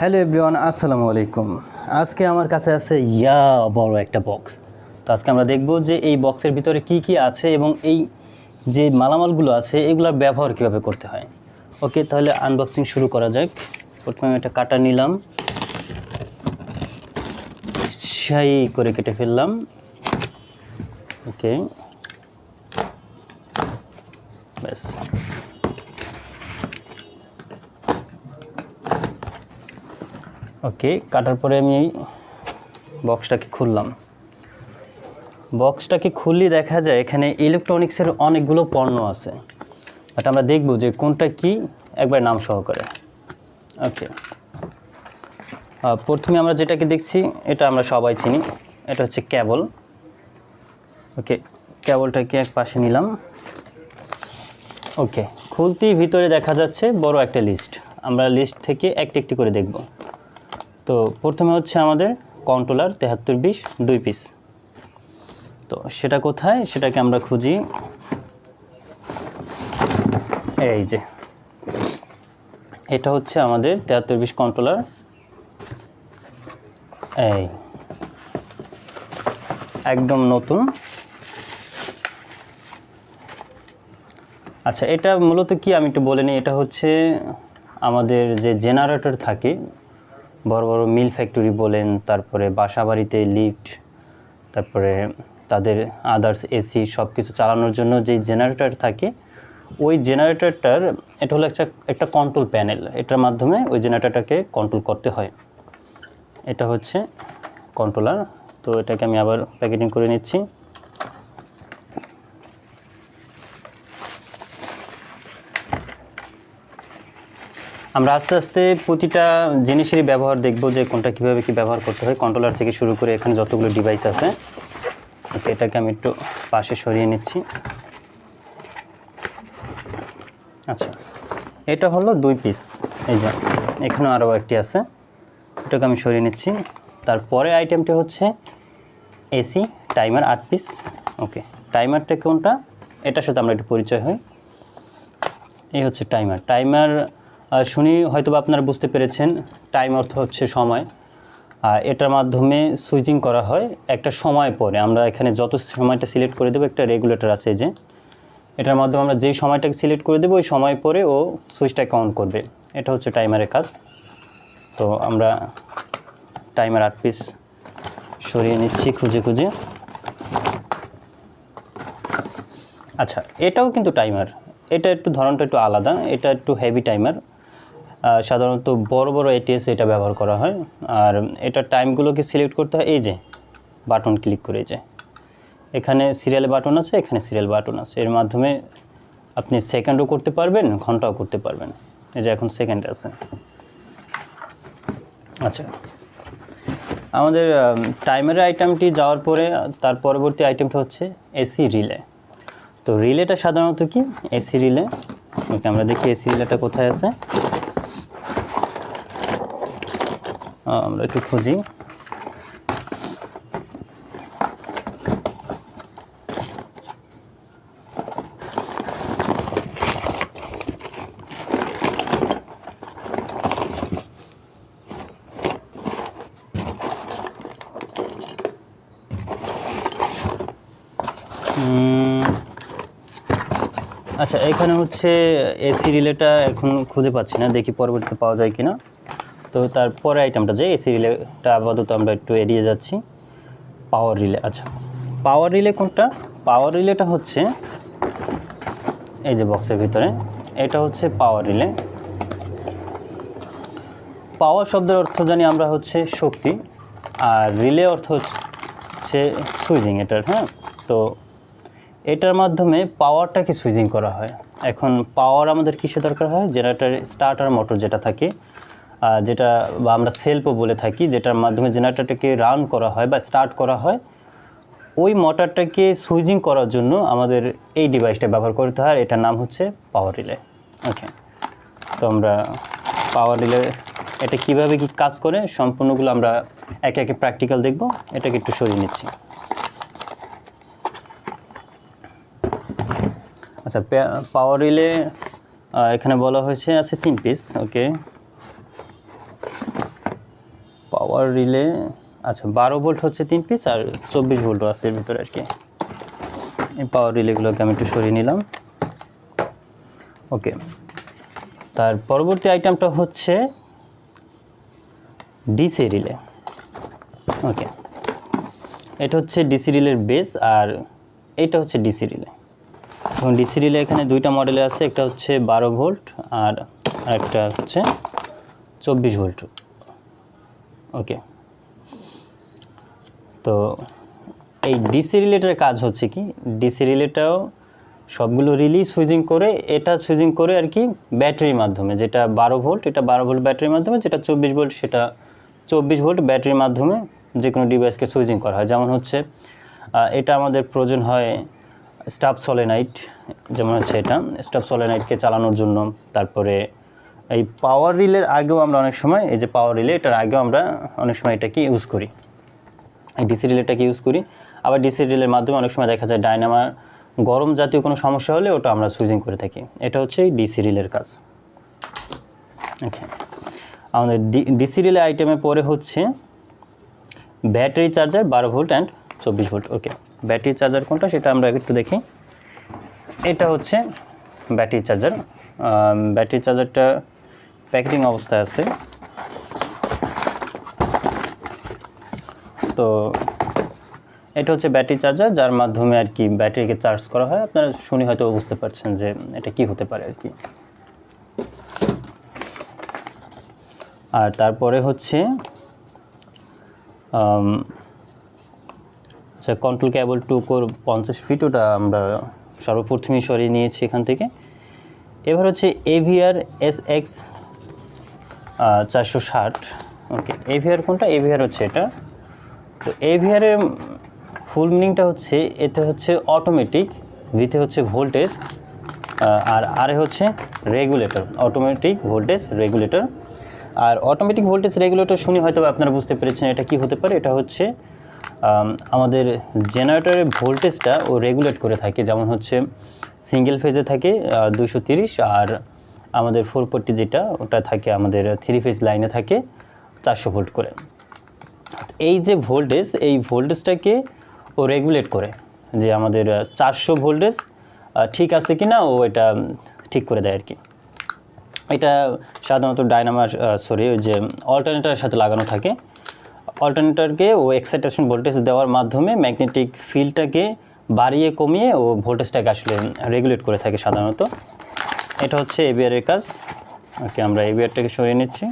Hello everyone, আসসালামু আলাইকুম। আজকে আমার কাছে আছে ইয়া বড় একটা বক্স তো আজকে আমরা দেখব যে এই বক্সের ভিতরে কি কি আছে এবং এই যে মালামালগুলো আছে, এগুলোর ব্যবহার কীভাবে করতে হয়। ওকে, তাহলে আনবক্সিং শুরু করা যাক। প্রথমে আমি একটা কাটা নিলাম। সাই করে কেটে ফেললাম। ওকে। ব্যাস। ওকে, কাটার পরে আমি এই বক্সটাকে খুললাম। বক্সটাকে খুললে দেখা যায় এখানে ইলেকট্রনিক্সের অনেকগুলো পণ্য আছে। বাট আমরা দেখব যে কোনটা কি, একবার নাম সহকারে। ওকে। প্রথমে আমরা যেটাকে দেখছি, এটা আমরা সবাই চিনি। এটা হচ্ছে ক্যাবল। ওকে, ক্যাবলটাকে এক পাশে নিলাম। ওকে, খুলতেই ভিতরে দেখা যাচ্ছে বড় একটা লিস্ট। আমরা লিস্ট থেকে একটি একটি করে দেখব। তো প্রথমে হচ্ছে আমাদের কন্ট্রোলার তেহাত্তর বিশ, দুই পিস তো সেটা কোথায়? সেটাকে আমরা খুঁজি। এই যে। এটা হচ্ছে আমাদের তেহাত্তর বিশ কন্ট্রোলার এই। একদম নতুন। আচ্ছা এটা মূলত কি? আমি একটু বলে নিই। এটা হচ্ছে আমাদের যে জেনারেটর থাকে বড় বড় মিল ফ্যাক্টরি বলেন, তারপরে বাসা বাড়িতে লিফট, তারপরে তাদের আদার্স এসি সব কিছু চালানোর জন্য যে জেনারেটর থাকে, ওই জেনারেটরটার, এটা হলো একটা একটা কন্ট্রোল প্যানেল এটার মাধ্যমে ওই জেনারেটরটাকে কন্ট্রোল করতে হয়। এটা হচ্ছে কন্ট্রোলার তো এটাকে আমি আবার প্যাকেটিং করে নিচ্ছি। আমরা আস্তে আস্তে প্রতিটা জিনিসেরই ব্যবহার দেখব যে কোনটা কীভাবে কী ব্যবহার করতে হয়। কন্ট্রোলার থেকে শুরু করে এখানে যতগুলো ডিভাইস আছে। এটাকে আমি একটু পাশে সরিয়ে নিচ্ছি। আচ্ছা এটা হলো দুই পিস এই যে, এখানেও আরও একটি আছে। এটাকে আমি সরিয়ে নিচ্ছি। তারপরে আইটেমটি হচ্ছে এসি টাইমার আট পিস ওকে টাইমারটা কোনটা? এটার সাথে আমরা একটু পরিচয় হই। এই হচ্ছে টাইমার টাইমার শুনি হয়তো আপনারা বুঝতে পেরেছেন টাইম অর্থ হচ্ছে সময়। আর এটার মাধ্যমে সুইচিং করা হয় একটা সময় পরে। আমরা এখানে যত সময়টা সিলেক্ট করে দেবো, একটা রেগুলেটর আছে যে। এটার মাধ্যমে আমরা যেই সময়টাকে সিলেক্ট করে দেবো, ওই সময় পরে ও সুইচটাকে অন করবে। এটা হচ্ছে টাইমারের কাজ। তো আমরা টাইমার আট পিস সরিয়ে নিচ্ছি, খুঁজে খুঁজে। আচ্ছা এটাও কিন্তু টাইমার এটা একটু ধরনটা একটু আলাদা। এটা একটু হেভি টাইমার সাধারণত বড় বড় এটিএস এটা ব্যবহার করা হয়। আর এটা টাইমগুলোকে সিলেক্ট করতে হয়, এই যে বাটন ক্লিক করে যে। এখানে সিরিয়াল বাটন আছে, এখানে সিরিয়াল বাটন আছে। এর মাধ্যমে আপনি সেকেন্ডও করতে পারবেন, ঘন্টাও করতে পারবেন। এই যে এখন সেকেন্ড আছে। আচ্ছা। আমাদের টাইমারের আইটেমটি যাওয়ার পরে, তার পরবর্তী আইটেমটা হচ্ছে এসি রিলে তো রিলেটা সাধারণত কি? এসি রিলে ওকে, আমরা দেখি এসি রিলেটা কোথায় আছে। আমরা একটু খুঁজি। আচ্ছা এখানে হচ্ছে এসি রিলেটা এখন খুঁজে পাচ্ছি না, দেখি পরবর্তীতে পাওয়া যায় কিনা। তো তারপরে আইটেমটা যে এসি রিলেটা আপাতত আমরা একটু এড়িয়ে যাচ্ছি। পাওয়ার রিলে আচ্ছা। পাওয়ার রিলে কোনটা? পাওয়ার রিলেটা হচ্ছে এই যে বক্সের ভিতরে, এটা হচ্ছে পাওয়ার রিলে পাওয়ার শব্দের অর্থ জানি আমরা হচ্ছে শক্তি, আর রিলে অর্থ হচ্ছে সুইচিং এটার হ্যাঁ? তো এটার মাধ্যমে পাওয়ারটাকে সুইচিং করা হয়। এখন পাওয়ার আমাদের কিসে দরকার হয়? জেনারেটার স্টার্টার মোটর যেটা থাকে যেটা বা আমরা সেলফও বলে থাকি, যেটার মাধ্যমে জেনারেটরটাকে রান করা হয় বা স্টার্ট করা হয়, ওই মোটরটাকে সুইচিং করার জন্য আমাদের এই ডিভাইসটা ব্যবহার করতে হয় এটার নাম হচ্ছে পাওয়ার রিলে ওকে তো আমরা পাওয়ার রিলে এটা কীভাবে কি কাজ করে, সম্পূর্ণগুলো আমরা একে একে প্র্যাকটিক্যাল দেখব, এটাকে একটু সরিয়ে নিচ্ছি। আচ্ছা পাওয়ার রিলে এখানে বলা হয়েছে আছে তিন পিস ওকে পাওয়ার রিলে আচ্ছা বারো ভোল্ট হচ্ছে তিন পিস আর চব্বিশ ভোল্টও আছে এর ভিতরে আর কি। এই পাওয়ার রিলেগুলোকে আমি একটু সরিয়ে নিলাম। ওকে তার পরবর্তী আইটেমটা হচ্ছে ডিসি রিলে ওকে এটা হচ্ছে ডিসি রিলের বেস আর এটা হচ্ছে ডিসি রিলে এবং ডিসি রিলে এখানে দুইটা মডেলে আছে, একটা হচ্ছে বারো ভোল্ট আর একটা হচ্ছে চব্বিশ ভোল্ট ওকে। তো এই ডিসি রিলেটার কাজ হচ্ছে কি? ডিসি রিলেটাও সবগুলো রিলি সুইচিং করে, এটা সুইচিং করে আর কি ব্যাটারির মাধ্যমে, যেটা বারো ভোল্ট এটা বারো ভোল্ট ব্যাটারির মাধ্যমে, যেটা চব্বিশ ভোল্ট সেটা চব্বিশ ভোল্ট ব্যাটারির মাধ্যমে যে কোনো ডিভাইসকে সুইচিং করা হয়। যেমন হচ্ছে এটা আমাদের প্রয়োজন হয় স্টাফ সলেনাইট যেমন হচ্ছে এটা স্টাফ সলেনাইটকে চালানোর জন্য, তারপরে এই পাওয়ার রিলের আগেও আমরা অনেক সময়, এই যে পাওয়ার রিলে এটার আগেও আমরা অনেক সময় এটাকে ইউজ করি। এই ডিসি রিলেটাকে ইউজ করি। আবার ডিসি রিলের মাধ্যমে অনেক সময় দেখা যায় ডায়নামার গরম জাতীয় কোনো সমস্যা হলে ওটা আমরা সুইচিং করে থাকি। এটা হচ্ছে এই ডিসি রিলের কাজ। ওকে আমাদের ডিসি রিলে আইটেমে পরে হচ্ছে ব্যাটারি চার্জার বারো ভোল্ট অ্যান্ড চব্বিশ ভোল্ট ওকে ব্যাটারি চার্জার কোনটা সেটা আমরা একটু দেখি। এটা হচ্ছে ব্যাটারি চার্জার ব্যাটারি চার্জারটা প্যাকেটিং অবস্থায় আছে। তো এটা হচ্ছে ব্যাটারি চার্জার, যার মাধ্যমে আর কি ব্যাটারিকে চার্জ করা হয়। আপনারা শুনে হয়তো বুঝতে পারছেন যে এটা কি হতে পারে আর কি। আর তারপরে হচ্ছে আচ্ছা কন্ট্রোল কেবল টু কোর পঞ্চাশ ফিট ওটা আমরা সর্বপ্রথমেই সরিয়ে নিয়েছি এখান থেকে। এবার হচ্ছে এভিআর এস এক্স চারশো ষাট। ওকে এভিআর কোনটা? এভিআর হচ্ছে এটা। তো এভিআরের ফুল মিনিংটা হচ্ছে এতে হচ্ছে অটোমেটিক ভিতে হচ্ছে ভোল্টেজ আর আরে হচ্ছে রেগুলেটর অটোমেটিক ভোল্টেজ রেগুলেটর আর অটোমেটিক ভোল্টেজ রেগুলেটর শুনে হয়তো আপনারা বুঝতে পেরেছেন এটা কি হতে পারে। এটা হচ্ছে আমাদের জেনারেটরের ভোল্টেজটা ও রেগুলেট করে থাকে। যেমন হচ্ছে সিঙ্গেল ফেজে থাকে দুশো আর আমাদের ফোর পট্টি যেটা, ওটা থাকে আমাদের থ্রি ফেজ লাইনে থাকে চারশো ভোল্ট করে। এই যে ভোল্টেজ এই ভোল্টেজটাকে ও রেগুলেট করে যে আমাদের চারশো ভোল্টেজ ঠিক আছে কি না ও এটা ঠিক করে দেয় আর কি এটা সাধারণত ডায়নামার সরি ওই যে অল্টারনেটারের সাথে লাগানো থাকে। অল্টারনেটারকে ও এক্সাইটেশন ভোল্টেজ দেওয়ার মাধ্যমে ম্যাগনেটিক ফিল্ডটাকে বাড়িয়ে কমিয়ে ও ভোল্টেজটাকে আসলে রেগুলেট করে থাকে সাধারণত। এটা হচ্ছে এবিআরের কাজ। ওকে, আমরা এবিআরটাকে সরিয়ে নিচ্ছি।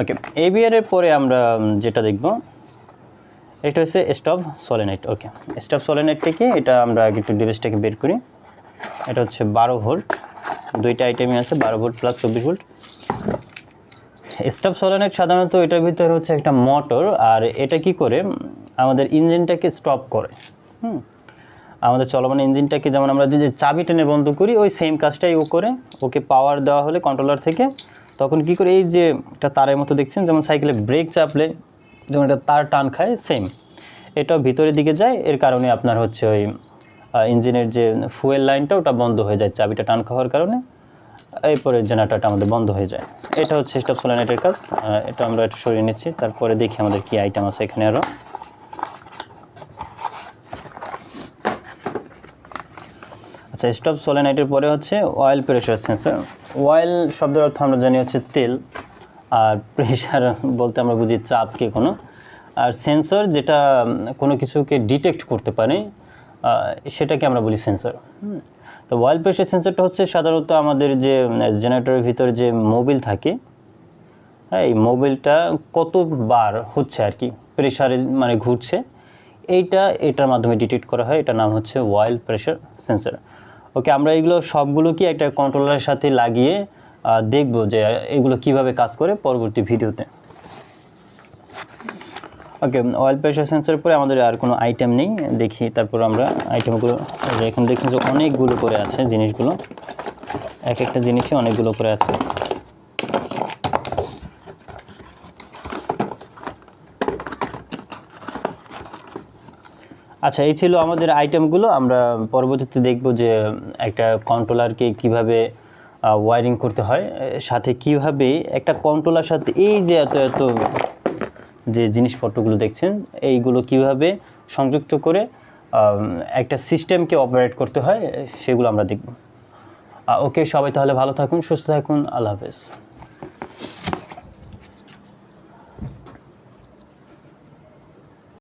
ওকে এবিআরের পরে আমরা যেটা দেখব, এটা হচ্ছে স্টপ সলেনাইট ওকে স্টপ সলেনাইট থেকে এটা আমরা আগে একটু ডিভাইসটাকে বের করি। এটা হচ্ছে বারো ভোল্ট। দুইটা আইটেমই আছে, বারো ভোল্ট প্লাস চব্বিশ ভোল্ট। স্টপ সলেনাইট সাধারণত এটার ভিতরে হচ্ছে একটা মোটর আর এটা কি করে আমাদের ইঞ্জিনটাকে স্টপ করে। হুম আমাদের চলমান ইঞ্জিনটাকে যেমন আমরা যে চাবি টেনে বন্ধ করি, ওই সেম কাজটাই ও করে। ওকে পাওয়ার দেওয়া হলে কন্ট্রোলার থেকে। তখন কি করে এই যে একটা তারের মতো দেখছেন, যেমন সাইকেলে ব্রেক চাপলে যেমন একটা তার টান খায় সেম এটাও ভিতরের দিকে যায়, এর কারণে আপনার হচ্ছে ওই ইঞ্জিনের যে ফুয়েল লাইনটা ওটা বন্ধ হয়ে যায় চাবিটা টান খাওয়ার কারণে। এরপরে জেনারেটরটা আমাদের বন্ধ হয়ে যায়। এটা হচ্ছে স্টপ সোলানেটের কাজ। এটা আমরা একটু সরিয়ে নিচ্ছি। তারপরে দেখি আমাদের কি আইটেম আছে এখানে আরও আচ্ছা স্টপ সোলেনাইটের পরে হচ্ছে অয়েল প্রেশার সেন্সর অয়েল শব্দের অর্থ আমরা জানি হচ্ছে তেল, আর প্রেশার বলতে আমরা বুঝি চাপকে কোনো। আর সেন্সর যেটা, কোনো কিছুকে ডিটেক্ট করতে পারে সেটাকে আমরা বলি সেন্সর তো অয়েল প্রেশার সেন্সরটা হচ্ছে সাধারণত আমাদের যে জেনারেটরের ভিতরে যে মোবিল থাকে হ্যাঁ এই মোবিলটা কতবার হচ্ছে আর কি প্রেশারে মানে ঘুরছে, এইটা, এটার মাধ্যমে ডিটেক্ট করা হয়, এটার নাম হচ্ছে অয়েল প্রেশার সেন্সর ওকে আমরা এগুলো সবগুলো কি একটা কন্ট্রোলারের সাথে লাগিয়ে দেখব যে এগুলো কীভাবে কাজ করে পরবর্তী ভিডিওতে। ওকে অয়েল প্রেশার সেন্সারের পরে আমাদের আর কোনো আইটেম নেই। দেখি, তারপর আমরা আইটেমগুলো এখানে দেখছি যে অনেকগুলো করে আছে জিনিসগুলো। এক একটা জিনিসই অনেকগুলো করে আছে। আচ্ছা এই ছিল আমাদের আইটেমগুলো আমরা পরবর্তীতে দেখব যে একটা কন্ট্রোলারকে কীভাবে ওয়ারিং করতে হয়, সাথে কীভাবে একটা কন্ট্রোলার সাথে এই যে এত এত যে জিনিসপত্রগুলো দেখছেন, এইগুলো কীভাবে সংযুক্ত করে একটা সিস্টেমকে অপারেট করতে হয়, সেগুলো আমরা দেখব। ওকে সবাই তাহলে ভালো থাকুন, সুস্থ থাকুন, আল্লাহ হাফেজ।